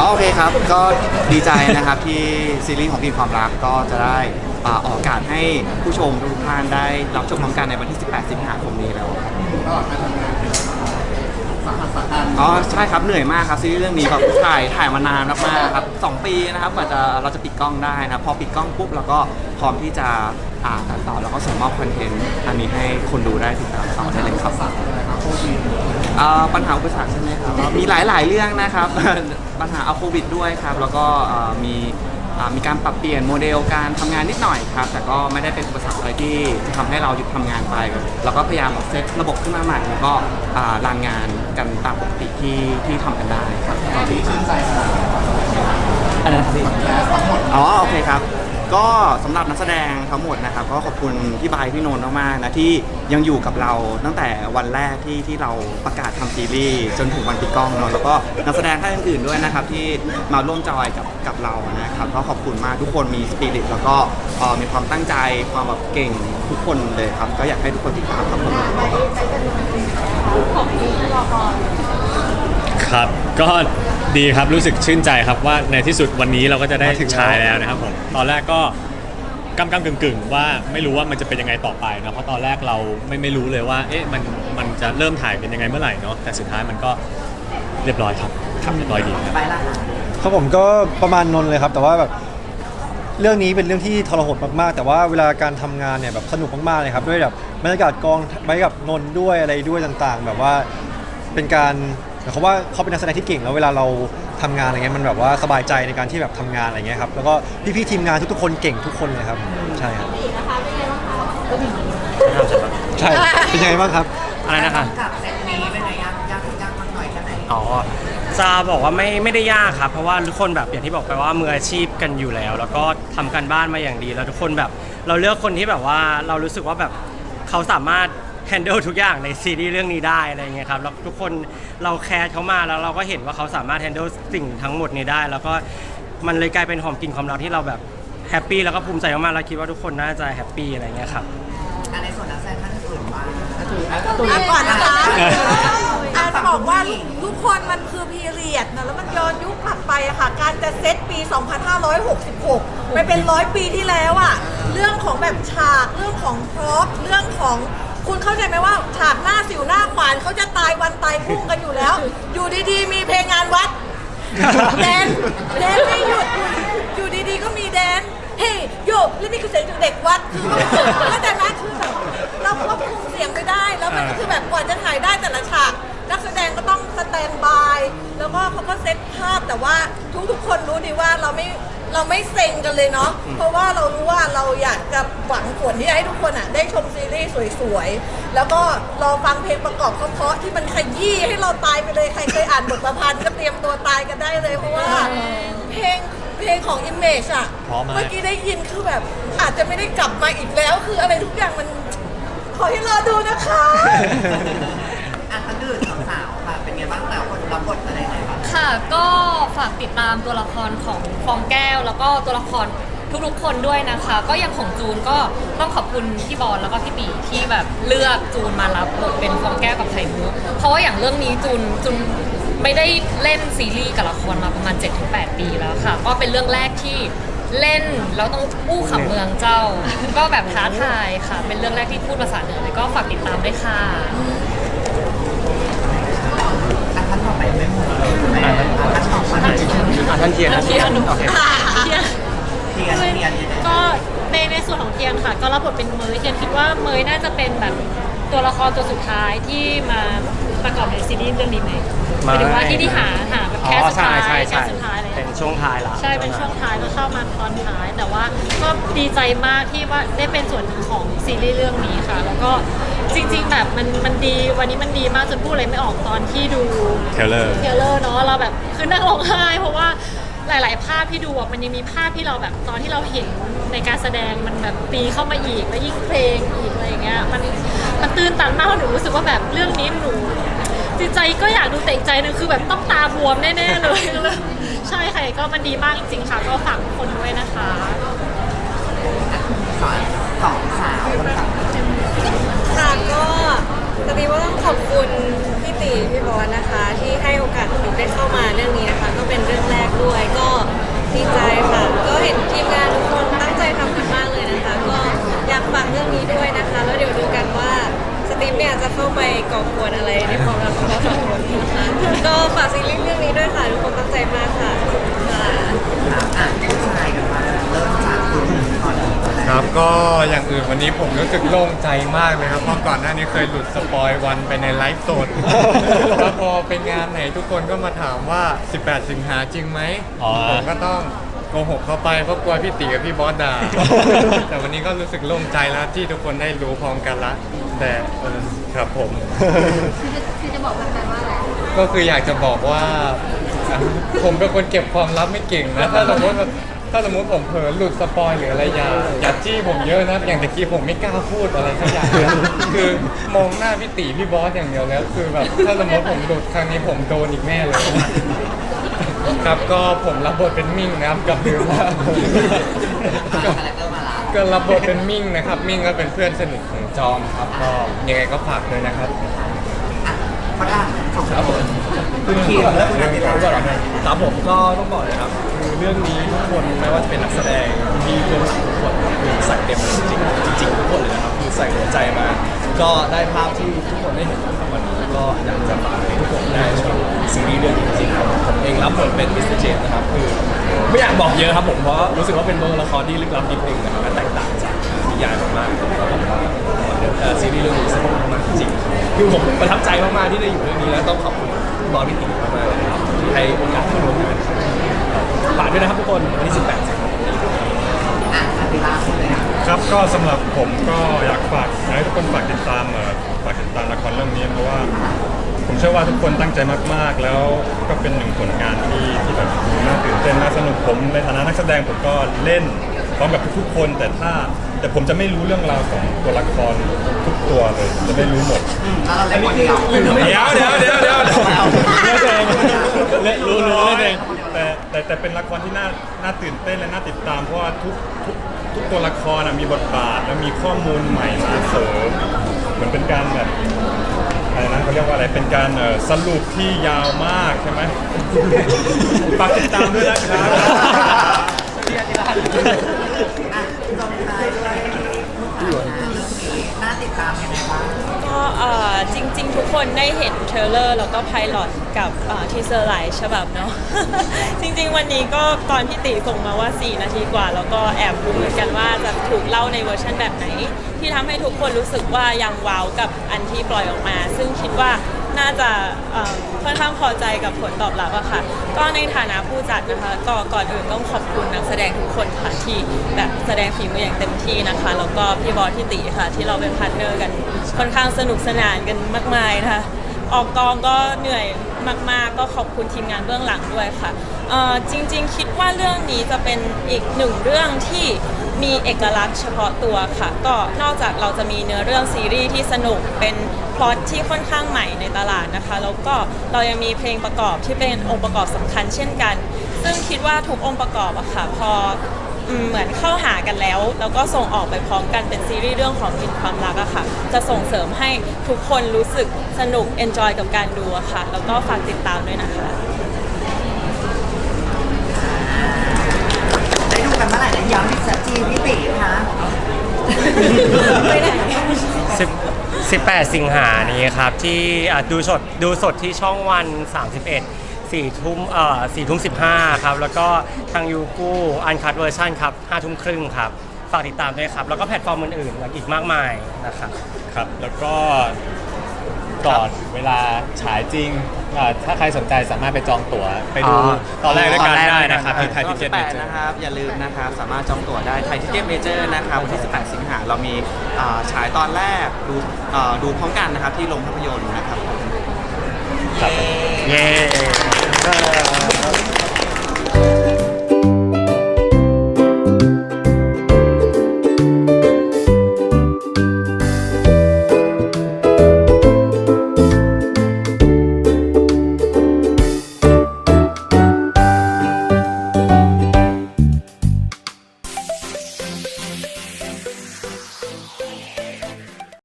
อ๋อโอเคครับ ก็ดีใจนะครับที่ซีรีส์ของพีความรักก็จะได้อ่าออกอากาศให้ผู้ชมทุกท่านได้รับชมพร้อมกันในวันที่ 18 สิงหาคมนี้แล้วครับตลอดการทำงานเป็นสาหัสสาหัสอ๋อใช่ครับเหนื่อยมากครับซีรีส์เรื่องนี้แบบถ่ายถ่ายมานานมากๆครับสองปีนะครับกว่าจะเราจะปิดกล้องได้นะครับพอปิดกล้องปุ๊บเราก็พร้อมที่จะอ่าตัดต่อแล้วก็ส่งมอบคอนเทนต์อันนี้ให้คนดูได้ติดตามต่อได้เลยครับสัตว์อะไรครับโควิ ดอ่าปัญหาอุปสรรคใช่ไหมครับมีหลายๆเรื่องนะครับ ปัญหาเอาโควิดด้วยครับ แล้วก็อ่ามีอ่ามีการปรับเปลี่ยนโมเดลการทำงานนิดหน่อยครับ แต่ก็ไม่ได้เป็นอุปสรรคอะไรที่จะทำให้เราหยุดทำงานไปเราก็พยายามแบบเซตระบบขึ้นมาใหม่แล้วก็อ่ารันงานกันตามปกติที่ที่ทำกันได้ครับตอนนี้ชื่นใจขนาดไหนครับอันนั้นครับพี่แลทั้งหมดอ๋อ โอเคครับ ก็สำหรับนักแสดงทั้งหมดนะครับก็ขอบคุณพี่บายพี่โนนท์มากๆนะที่ยังอยู่กับเราตั้งแต่วันแรกที่ที่เราประกาศทำซีรีส์จนถึงวันปิดกล้องเนาะแล้วก็นักแสดงท่านอื่นๆด้วยนะครับที่มาร่วมจอยกับกับเรานะครับก็ขอบคุณมากทุกคนมีสปิริตแล้วก็เอ่อมีความตั้งใจความแบบเก่งทุกคนเลยครับก็อยากให้ทุกคนติดตามครับผม ครับ ก็ดีครับรู้สึกชื่นใจครับว่าในที่สุดวันนี้เราก็จะได้มาถึงแล้ว ฉายแล้วนะครับผมตอนแรกก็กำกำกึ่งกึ่งๆว่าไม่รู้ว่ามันจะเป็นยังไงต่อไปนะเพราะตอนแรกเราไม่ไม่รู้เลยว่า เอ๊ะมันมันจะเริ่มถ่ายเป็นยังไงเมื่อไหร่เนาะแต่สุดท้ายมันก็เรียบร้อยครับครับเรียบร้อยดีครับ ครับผมก็ประมาณนนท์เลยครับ แต่ว่าแบบเรื่องนี้เป็นเรื่องที่ทรหดมากๆ แต่ว่าเวลาการทำงานเนี่ยแบบสนุกมากๆเลยครับด้วยแบบบรรยากาศกองบรรยากาศนนท์ด้วยอะไรด้วยต่างๆ แบบว่าเป็นการ หมายความว่าเขาเป็นนักแสดงที่เก่งแล้วเวลาเราทำงานอะไรเงี้ยมันแบบว่าสบายใจในการที่แบบทำงานอะไรเงี้ยครับแล้วก็พี่ๆทีมงานทุกๆคนเก่งทุกคนเลยครับใช่ครับใช่ เป็นยังไงบ้างครับ อะไรนะคะ กับเซตนี้เป็นไงยากยากยากมากหน่อยแค่ไหนอ๋อจะบอกว่าไม่ไม่ได้ยากครับ เพราะว่าทุกคนแบบอย่างที่บอกไปว่ามืออาชีพกันอยู่แล้ว แล้วก็ทำการบ้านมาอย่างดีแล้วทุกคนแบบ เราเลือกคนที่แบบว่าเรารู้สึกว่าแบบเขาสามารถ handle ทุกอย่างในซีรีส์เรื่องนี้ได้อะไรเงี้ยครับแล้วทุกคนเราแคร์เขามาแล้วเราก็เห็นว่าเขาสามารถ handle สิ่งทั้งหมดนี้ได้ แล้วก็มันเลยกลายเป็นหอมกลิ่นความรักที่เราแบบแฮปปี้แล้วก็ภูมิใจมากๆแล้วคิดว่าทุกคนน่าจะแฮปปี้อะไรเงี้ยครับอันในส่วนนักแสดงท่านอื่นบ้างอะก่อนนะคะอาจะบอกว่าทุกคนมันคือพีเรียดนะแล้วมันย้อนยุคกลับไปอะค่ะ การจะเซตปี 2566 ไปเป็นร้อยปีที่แล้วอะเรื่องของแบบฉาก เรื่องของพร็อพเรื่องของ คุณเข้าใจไหมว่าฉากหน้าสิวหน้าขวานเขาจะตายวันตายพรุ่งกันอยู่แล้ว อยู่ดีๆ มีเพลงงานวัดแดนแดนไม่หยุดอยู่ดีๆก็มีแดนเฮ้ยโยแล้วนี่คือเสียงจากเด็กวัดคือเข้าใจไหมคือแบบเราควบคุมเสียงไม่ได้แล้วมันก็คือแบบกว่าจะถ่ายได้แต่ละฉากนักแสดงก็ต้องสแตนบาย แล้วก็เขาก็เซตภาพแต่ว่าทุกๆคนรู้ดีว่าเราไม่ เราไม่เซ็งกันเลยเนาะเพราะว่าเรารู้ว่าเราอยากจะหวังผลที่จะให้ทุกคนอะได้ชมซีรีส์สวยๆ แล้วก็รอฟังเพลงประกอบเพราะๆที่มันขยี้ให้เราตายไปเลยใครเคยอ่านบทประพันธ์ก็เตรียมตัวตายกันได้เลย เพราะว่าเพลงเพลงของ Image อะเพราะมาก เมื่อกี้ได้ยินคือแบบ อาจจะไม่ได้กลับมาอีกแล้ว คืออะไรทุกอย่างมันขอให้รอดูนะคะ อะท่านอื่นสาวๆค่ะเป็นไงบ้างแต่ละคนรับบทอะไรไหนบ้าง ค่ะ ก็ฝากติดตามตัวละครของฟองแก้ว แล้วก็ตัวละครทุกๆคนด้วยนะคะ ก็อย่างของจูนก็ต้องขอบคุณพี่บอลแล้วก็พี่ปีที่แบบเลือกจูนมารับบทเป็นฟองแก้วกับไข่มุกเพราะว่าอย่างเรื่องนี้จูนจูนไม่ได้เล่นซีรีส์กับละครมาประมาณ 7-8 ปีแล้วค่ะ ก็เป็นเรื่องแรกที่เล่นแล้วต้องอู้ขับเมืองเจ้า ก็แบบท้าทายค่ะ เป็นเรื่องแรกที่พูดภาษาเหนือเลยก็ฝากติดตามด้วยค่ะอะท่านต่อไปไม่หมดอะท่านต่อไป ท่านเทียนท่านเทียนโอเคเทียนเทียนเทียนก็ในในส่วนของเทียนค่ะ ก็รับบทเป็นเมยเทียนคิดว่าเมยน่าจะเป็นแบบตัวละครตัวสุดท้ายที่มาประกอบในซีรีส์เรื่องนี้ไหมหมายถึงว่าที่ที่หาหาแบบอ๋แค่อสุดใช่ท้ายใช่แค่ใช่สุดท้ายเลยเป็นช่วงท้ายละใช่เป็นช่วงท้ายก็เข้ามาตอนท้าย แต่ว่าก็ดีใจมากที่ว่าได้เป็นส่วนหนึ่งของซีรีส์เรื่องนี้ค่ะ แล้วก็จริง ๆ แบบมันมันดีวันนี้มันดีมากจนพูดอะไรไม่ออกตอนที่ดูเทเลอร์เทรลเลอร์เนาะเราแบบคือนั่งร้องไห้เพราะว่า หลาย ๆ ภาพที่ดูอะมันยังมีภาพที่เราแบบตอนที่เราเห็นในการแสดงมันแบบตีเข้ามาอีกแล้วยิ่งเพลงอีกอะไรอย่างเงี้ยมันมันตื่นตันมากหนูรู้สึกว่าแบบเรื่องนี้หนูจิตใจก็อยากดูแต่อีกใจหนึงคือแบบต้องตาบวมแน่ ๆ เลย ใช่ค่ะก็มันดีมากจริง ๆ ค่ะ ก็ฝากทุกคนด้วยนะคะ สอนสองสาวคนสอง ค่ะก็ตอนนี้ว่าต้องขอบคุณพี่ตีพี่บอสนะคะ ที่ให้โอกาสหนูได้เข้ามาเรื่องนี้นะคะ ก็เป็นเรื่องแรก เข้าไปก่อกวนอะไรในความรักของเราสองคนนะคะก็ฝากซีรีส์เรื่องนี้ด้วยค่ะทุกคนตั้งใจมากค่ะค่ะ อ่านผู้ชายกันมาเริ่มจากคุณก่อน ครับ ก็อย่างอื่นวันนี้ผมรู้สึกโล่งใจมากเลยครับเพราะก่อนหน้านี้เคยหลุดสปอยวันไปในไลฟ์สด แล้วพอเป็นงานไหนทุกคนก็มาถามว่า 18 สิงหาจริงไหมอ๋อ ผมก็ต้องโกหกเข้าไปเพราะกลัวพี่ตีกับพี่บอสด่า แต่วันนี้ก็รู้สึกโล่งใจแล้วที่ทุกคนได้รู้พร้อมกันละ แต่เออครับผม คือจะบอกแฟนๆว่าอะไรก็คืออยากจะบอกว่าอะผมเป็นคนเก็บความลับไม่เก่งนะ ถ้าสมมติว่า ถ้าสมมติผมเผลอหลุดสปอยหรืออะไรอย่าอย่าจี้ผมเยอะนะอย่างตะกี้ผมไม่กล้าพูดอะไรสักอย่างเลยคือมองหน้าพี่ตีพี่บอสอย่างเดียวแล้วคือแบบถ้าสมมติผมหลุดครั้งนี้ผมโดนอีกแน่เลย ครับก็ผมรับบทเป็นมิ่งนะครับกับลืมว่าคาแรคเตอร์มาละก็รับบทเป็นมิ่งนะครับ มิ่งก็เป็นเพื่อนสนิทของจอมครับก็ยังไงก็ฝากด้วยนะครับอะพอได้ของครับผมคุณคิมและคุณอาติราครับผมก็ต้องบอกเลยครับ คือเรื่องนี้ทุกคนไม่ว่าจะเป็นนักแสดงที่เบื้องหลังทุกคนครับคือใส่เต็มจริงๆจริงๆทุกคนเลยนะครับคือใส่หัวใจมา ก็ได้ภาพที่ทุกคนได้เห็นครับวันนี้ก็อยากจะฝากให้ทุกคนได้ชมซีรีส์เรื่องนี้จริงๆครับผมเองรับบทเป็นมิสเตอร์เจมส์นะครับคือไม่อยากบอกเยอะครับผมเพราะรู้สึกว่าเป็นตัวละครที่ลึกลับนิดนึงนะครับและแตกต่างจากนิยายมากๆแล้วผมว่าซีรีส์เรื่องนี้สนุกมากๆจริงๆคือผมประทับใจมากๆที่ได้อยู่เรื่องนี้แล้วต้องขอบคุณบอสพี่ติ๋มมากๆเลยนะครับที่ให้โอกาสมาร่วมงานฝากด้วยน ครับกคนวันที่ 18สิงหาคมนี้อะอาติราคุณเลยอะครับก็สำหรับผมก็อยากฝากอยากให้ทุกคนฝากติดตามเอ่อฝากติดตามละครเรื่องนี้เพราะว่า ผมเชื่อว่าทุกคนตั้งใจมากๆ แล้วก็เป็นหนึ่งผลงานที่ที่แบบน่าตื่นเต้นน่าสนุกผมในฐานะนักแสดงผมก็เล่น ร้อมกับทุกๆคน แต่ถ้าแต่ผมจะไม่รู้เรื่องราวของตัวละครทุกตัวเลยผมจะไม่รู้หมดแล้วเราเล่นคนเดียวเดี๋ยวเดี๋ยวเดี๋ยวเดี๋ยวเดี๋ยวเล่นเองเล่นรู้รู้เล่นเองแต่แต่แต่เป็นละครที่น่าน่าตื่นเต้นและน่าติดตามเพราะว่าทุกทุกทุกตัวละครน่ะมีบทบาทและมีข้อมูลใหม่มาเสริมเหมือนเป็นการแบบอะไรนะเขาเรียกว่าอะไรเป็นการเอ่อสรุปที่ยาวมากใช่ไหมฝากติดตามด้วยนะครับ อะลงท้ายด้วยผู้สาวนะเรื่องนี้น่าติ ดตามยังไงบ้างก็เอ่อจริง ๆ ทุกคนได้เห็นเทรลเลอร์แล้วก็ไพลอตกับทีเซอร์หลายฉบับเนาะ จริง ๆ วันนี้ก็ตอนพี่ติส่งมาว่า 4 นาทีกว่า แล้วก็แอบรู้เหมือนกันว่าจะถูกเล่าในเวอร์ชันแบบไหน ที่ทำให้ทุกคนรู้สึกว่ายังว้าวกับอันที่ปล่อยออกมา ซึ่งคิดว่า น่าจะค่อนข้างพอใจกับผลตอบรับอะค่ะ ก็ในฐานะผู้จัดนะคะก็ก่อนอื่นต้องขอบคุณนักแสดงทุกคนค่ะที่แบบแสดงฝีมืออย่างเต็มที่นะคะ แล้วก็พี่บอสพี่ติค่ะ ที่เราเป็นพาร์ทเนอร์กันค่อนข้างสนุกสนานกันมากมายนะคะ ออกกองก็เหนื่อย มาก ๆ ก็ขอบคุณทีมงานเบื้องหลังด้วยค่ะเอ่อจริง ๆ คิดว่าเรื่องนี้จะเป็นอีกหนึ่งเรื่องที่มีเอกลักษณ์เฉพาะตัวค่ะ ก็นอกจากเราจะมีเนื้อเรื่องซีรีส์ที่สนุกเป็นพล็อตที่ค่อนข้างใหม่ในตลาดนะคะ แล้วก็เรายังมีเพลงประกอบที่เป็นองค์ประกอบสำคัญเช่นกัน ซึ่งคิดว่าทุกองค์ประกอบอะค่ะพอ เหมือนเข้าหากันแล้ว แล้วก็ส่งออกไปพร้อมกันเป็นซีรีส์เรื่องของกลินความรักอะค่ะ จะส่งเสริมให้ทุกคนรู้สึกสนุกเอนจอยกับการดูอะค่ะ แล้วก็ฝากติดตามด้วยนะคะ ได้ดูกันเมื่อไหร่นะย้ำอีกสักทีพี่ติคะไปไหน10 18 สิงหานี้ครับ ที่อะดูสดดูสดที่ช่องวัน 31 4ทุ่มเอ่อ4ทุ่ม15ครับ แล้วก็ทางยูกูอันคัดเวอร์ชันครับ5ทุ่มครึ่งครับ ฝากติดตามด้วยครับ แล้วก็แพลตฟอร์มอื่นๆอีกมากมายนะครับ ครับ แล้วก็ก่อนเวลาฉายจริงอ่าถ้าใครสนใจสามารถไปจองตั๋วไปดูอ๋อตอนแรกด้วยกันตอนแรก ได้นะครับได้ที่ไทยทิเก็ตเมเจอ18 ร์ นะครับ อย่าลืมนะครับ สามารถจองตั๋วได้ไทยทิเก็ตเมเจอร์นะครับ วันที่ 18 สิงหาเรามีอ่าฉายตอนแรก ดูอ่าดูพร้อมกันนะครับ ที่โรงภาพยนตร์นะครับผม ครับ เย้ ¡Bravo!